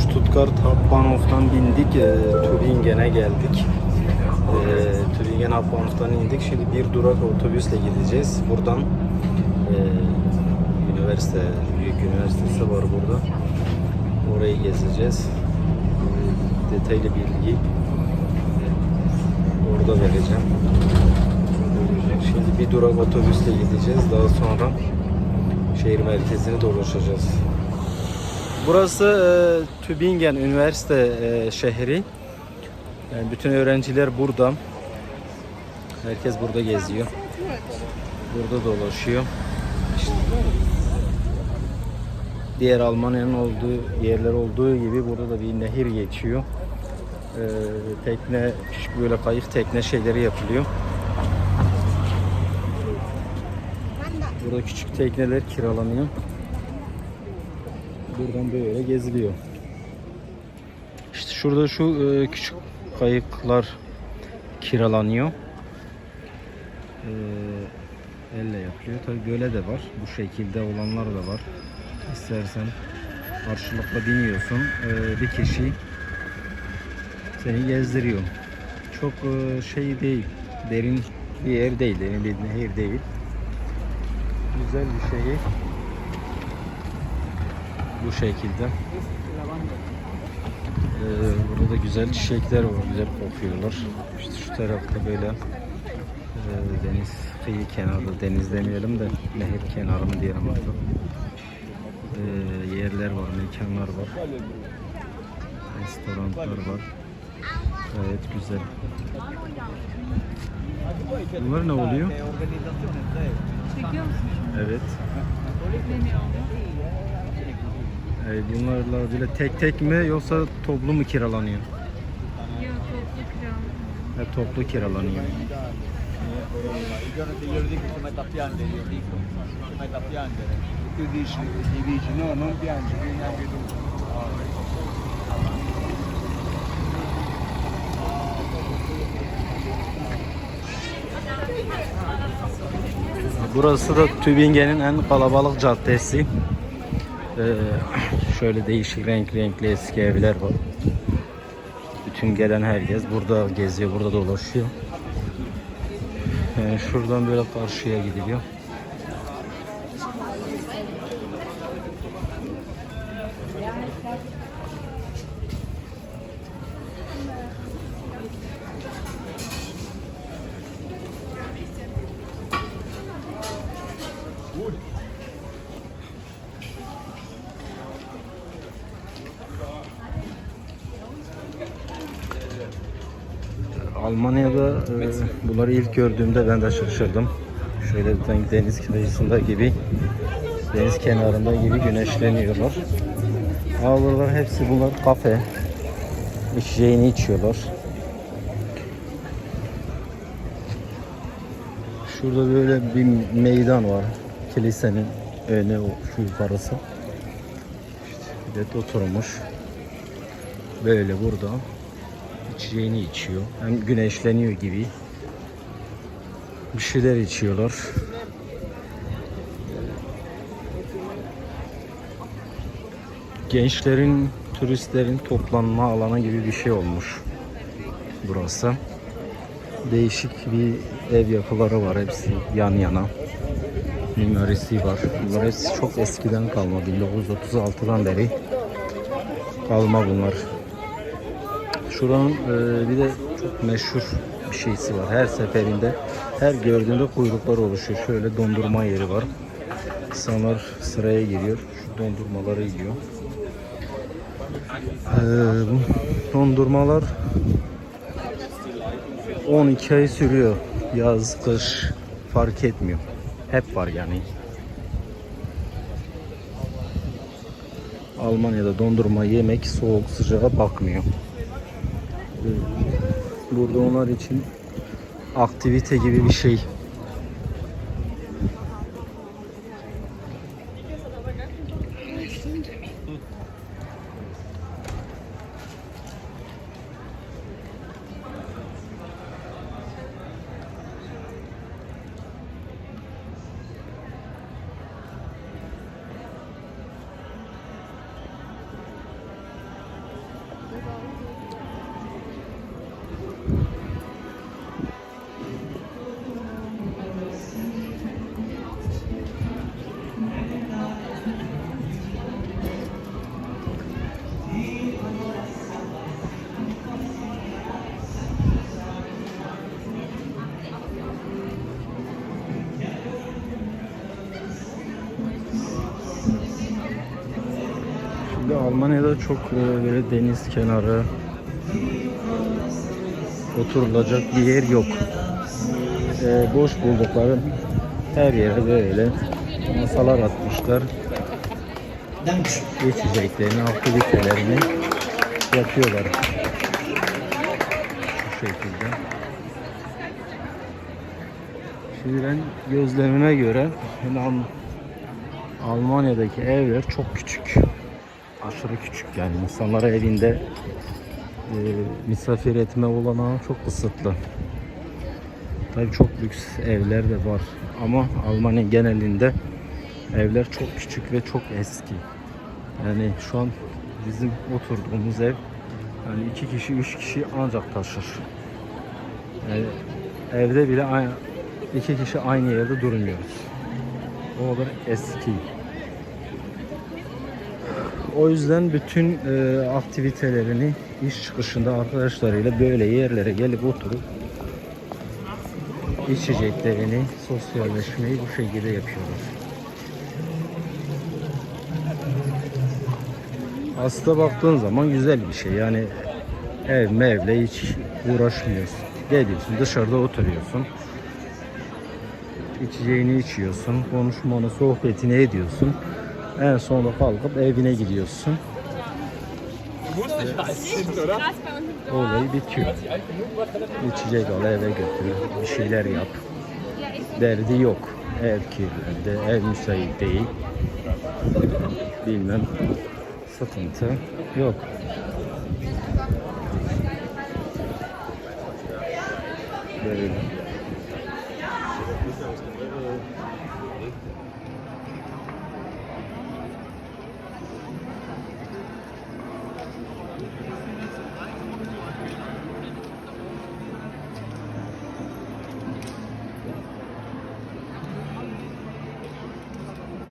Stuttgart Hauptbahnhof'tan bindik. E, Tübingen'e geldik. E, Tübingen Hauptbahnhof'tan indik. Şimdi bir durak otobüsle gideceğiz. Buradan e, üniversite, büyük üniversitesi var burada. Orayı gezeceğiz. E, detaylı bilgi orada vereceğim. Şimdi bir durak otobüsle gideceğiz. Daha sonra şehir merkezini dolaşacağız. Burası e, Tübingen Üniversite e, şehri. Yani bütün öğrenciler burada. Herkes burada geziyor. Burada dolaşıyor. İşte diğer Almanya'nın olduğu yerler olduğu gibi burada da bir nehir geçiyor. E, tekne, böyle kayık tekne şeyleri yapılıyor. Burada küçük tekneler kiralanıyor. Buradan böyle geziliyor. İşte şurada şu e, küçük kayıklar kiralanıyor. E, elle yapılıyor. Tabi böyle de var. Bu şekilde olanlar da var. İstersen karşılıklı biniyorsun. E, bir kişi seni gezdiriyor. Çok e, şey değil. Derin bir yer değil. Derin bir nehir değil. Güzel bir şey. Bu şekilde. Ee, burada da güzel çiçekler var. Güzel kokuyorlar. İşte şu tarafta böyle e, deniz kıyı kenarı, deniz demeyelim de nehir kenarı mı diyelim artık. Ee, yerler var, mekanlar var. Restoranlar var. Gayet güzel. Bunlar ne oluyor? Çekiyor musun? Evet. Demiyorum. Ee, bunlarla böyle tek tek mi yoksa toplu mu kiralanıyor? Yok toplu kira. Ha, toplu kiralanıyor. Burası da Tübingen'in en kalabalık caddesi. Ee, şöyle değişik renkli renkli eski evler var. Bütün gelen herkes burada geziyor, burada dolaşıyor. Yani şuradan böyle karşıya gidiliyor. Almanya'da e, bunları ilk gördüğümde ben de şaşırdım. Şöyle bir deniz kıyısında gibi, deniz kenarında gibi güneşleniyorlar. Ama buralar hepsi bunlar kafe. İçeceğini içiyorlar. Şurada böyle bir meydan var. Kilisenin önü şu yukarısı. İşte millet oturmuş. Böyle burada içeceğini içiyor. Hem güneşleniyor gibi. Bir şeyler içiyorlar. Gençlerin, turistlerin toplanma alanı gibi bir şey olmuş burası. Değişik bir ev yapıları var hepsi yan yana. Mimarisi var. Bunlar hepsi çok eskiden kalma. 1936'dan beri kalma bunlar. Şuranın e, bir de çok meşhur bir şeysi var. Her seferinde her gördüğünde kuyruklar oluşuyor. Şöyle dondurma yeri var. İnsanlar sıraya giriyor. Şu dondurmaları yiyor. E, bu dondurmalar 12 ay sürüyor. Yaz, kış fark etmiyor. Hep var yani. Almanya'da dondurma yemek soğuk sıcağa bakmıyor. Burada onlar için aktivite gibi bir şey. Almanya'da çok e, böyle deniz kenarı oturulacak bir yer yok. E, boş buldukları her yere böyle masalar atmışlar. İçeceklerini, aktivitelerini yapıyorlar. Şu şekilde. Şimdi ben gözlemime göre yani Alm- Almanya'daki evler çok küçük. Aşırı küçük yani insanlara evinde e, misafir etme olanağı çok kısıtlı. Tabii çok lüks evler de var ama Almanya genelinde evler çok küçük ve çok eski. Yani şu an bizim oturduğumuz ev yani iki kişi, üç kişi ancak taşır. Yani evde bile iki kişi aynı yerde durmuyoruz. O kadar eski. O yüzden bütün e, aktivitelerini iş çıkışında arkadaşlarıyla böyle yerlere gelip oturup içeceklerini, sosyalleşmeyi bu şekilde yapıyorlar. Aslında baktığın zaman güzel bir şey. Yani ev mevle hiç uğraşmıyorsun. Geliyorsun dışarıda oturuyorsun. İçeceğini içiyorsun. Konuşmanı, sohbetini ediyorsun. En sonunda kalkıp evine gidiyorsun. Olayı bitiyor. İçecek al eve götür. Bir şeyler yap. Derdi yok. Ev kirlendi. Ev müsait değil. Bilmem. Sıkıntı yok. Böyle.